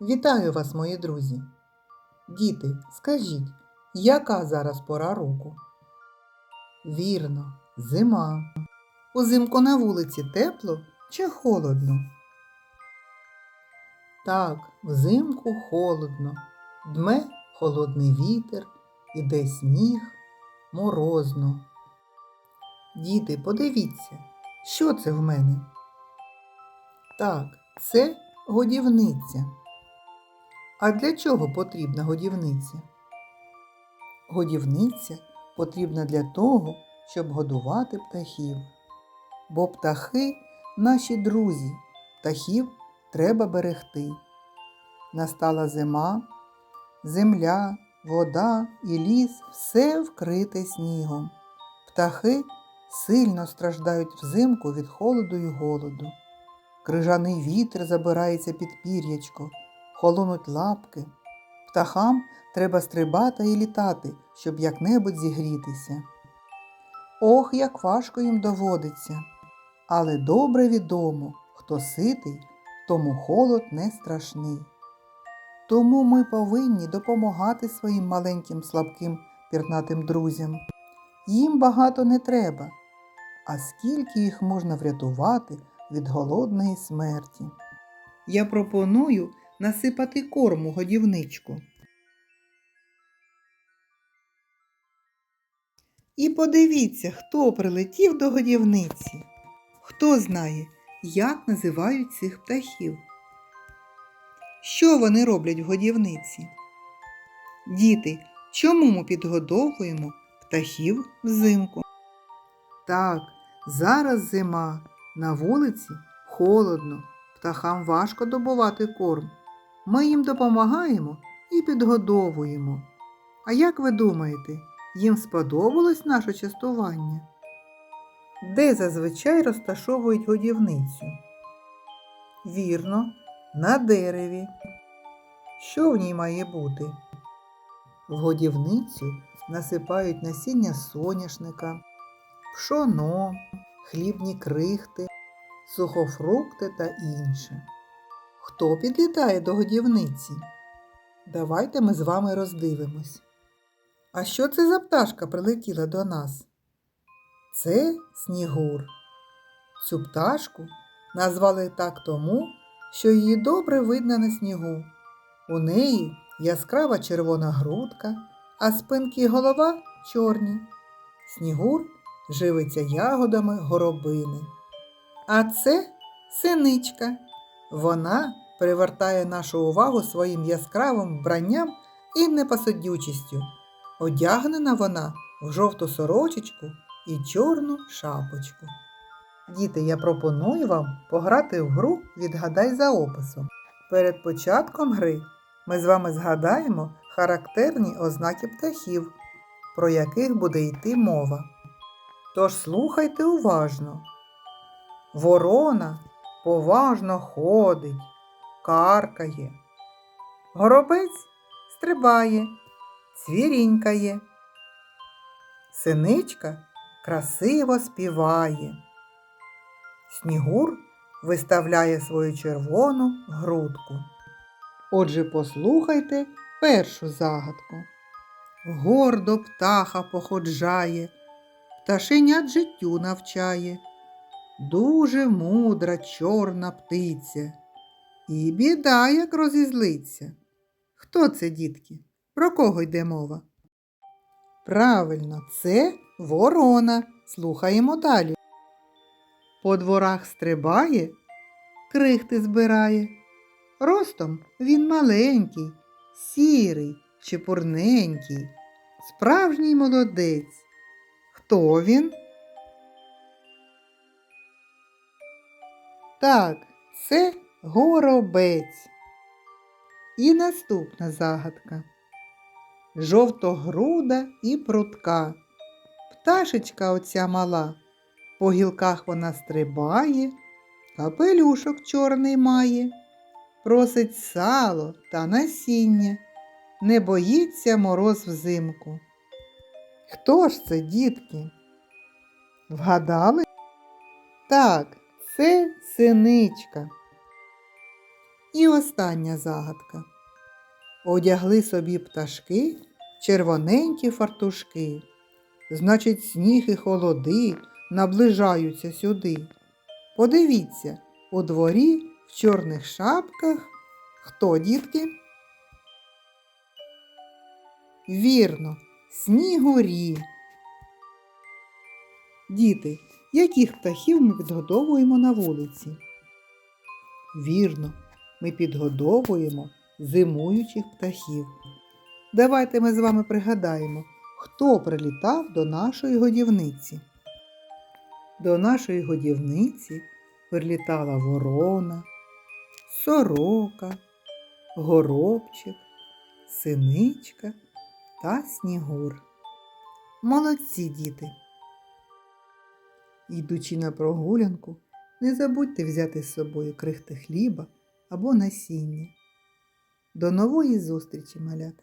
Вітаю вас, мої друзі! Діти, скажіть, яка зараз пора року? Вірно, зима. Узимку на вулиці тепло чи холодно? Так, взимку холодно. Дме холодний вітер, іде сніг, морозно. Діти, подивіться, що це в мене? Так, це годівниця. А для чого потрібна годівниця? Годівниця потрібна для того, щоб годувати птахів. Бо птахи наші друзі, птахів треба берегти. Настала зима, земля, вода і ліс все вкрите снігом. Птахи сильно страждають взимку від холоду і голоду. Крижаний вітер забирається під пір'ячко, холонуть лапки. Птахам треба стрибати і літати, щоб як-небудь зігрітися. Ох, як важко їм доводиться. Але добре відомо, хто ситий, тому холод не страшний. Тому ми повинні допомагати своїм маленьким слабким пірнатим друзям. Їм багато не треба, а скільки їх можна врятувати від голодної смерті. Я пропоную насипати корму годівничку. І подивіться, хто прилетів до годівниці. Хто знає, як називають цих птахів? Що вони роблять в годівниці? Діти, чому ми підгодовуємо птахів взимку? Так, зараз зима, на вулиці холодно, птахам важко добувати корм. Ми їм допомагаємо і підгодовуємо. А як ви думаєте, їм сподобалось наше частування? Де зазвичай розташовують годівницю? Вірно, на дереві. Що в ній має бути? В годівницю насипають насіння соняшника, пшоно, хлібні крихти, сухофрукти та інше. Хто підлітає до годівниці? Давайте ми з вами роздивимось. А що це за пташка прилетіла до нас? Це снігур. Цю пташку назвали так тому, що її добре видно на снігу. У неї яскрава червона грудка, а спинки й голова чорні. Снігур живиться ягодами горобини. А це синичка. Вона привертає нашу увагу своїм яскравим вбранням і непосидючістю. Одягнена вона в жовту сорочечку і чорну шапочку. Діти, я пропоную вам пограти в гру Відгадай за описом. Перед початком гри ми з вами згадаємо характерні ознаки птахів, про яких буде йти мова. Тож слухайте уважно. Ворона поважно ходить, каркає. Горобець стрибає, цвірінькає. Синичка красиво співає. Снігур виставляє свою червону грудку. Отже, послухайте першу загадку. Гордо птаха походжає, пташенят життю навчає. Дуже мудра чорна птиця. І біда, як розізлиться. Хто це, дітки? Про кого йде мова? Правильно, це ворона. Слухаємо далі. По дворах стрибає, крихти збирає. Ростом він маленький, сірий, чепурненький, справжній молодець. Хто він? Так, це горобець. І наступна загадка. Жовтогруда і прутка. Пташечка оця мала. По гілках вона стрибає, капелюшок чорний має, просить сало та насіння, не боїться мороз взимку. Хто ж це, дітки? Вгадали? Так, це синичка. І остання загадка. Одягли собі пташки червоненькі фартушки. Значить, сніг і холоди наближаються сюди. Подивіться, у дворі в чорних шапках хто, дітки? Вірно, снігурі. Діти, яких птахів ми підгодовуємо на вулиці? Вірно, ми підгодовуємо зимуючих птахів. Давайте ми з вами пригадаємо, хто прилітав до нашої годівниці. До нашої годівниці прилітала ворона, сорока, горобчик, синичка та снігур. Молодці діти! Йдучи на прогулянку, не забудьте взяти з собою крихти хліба або насіння. До нової зустрічі, малята!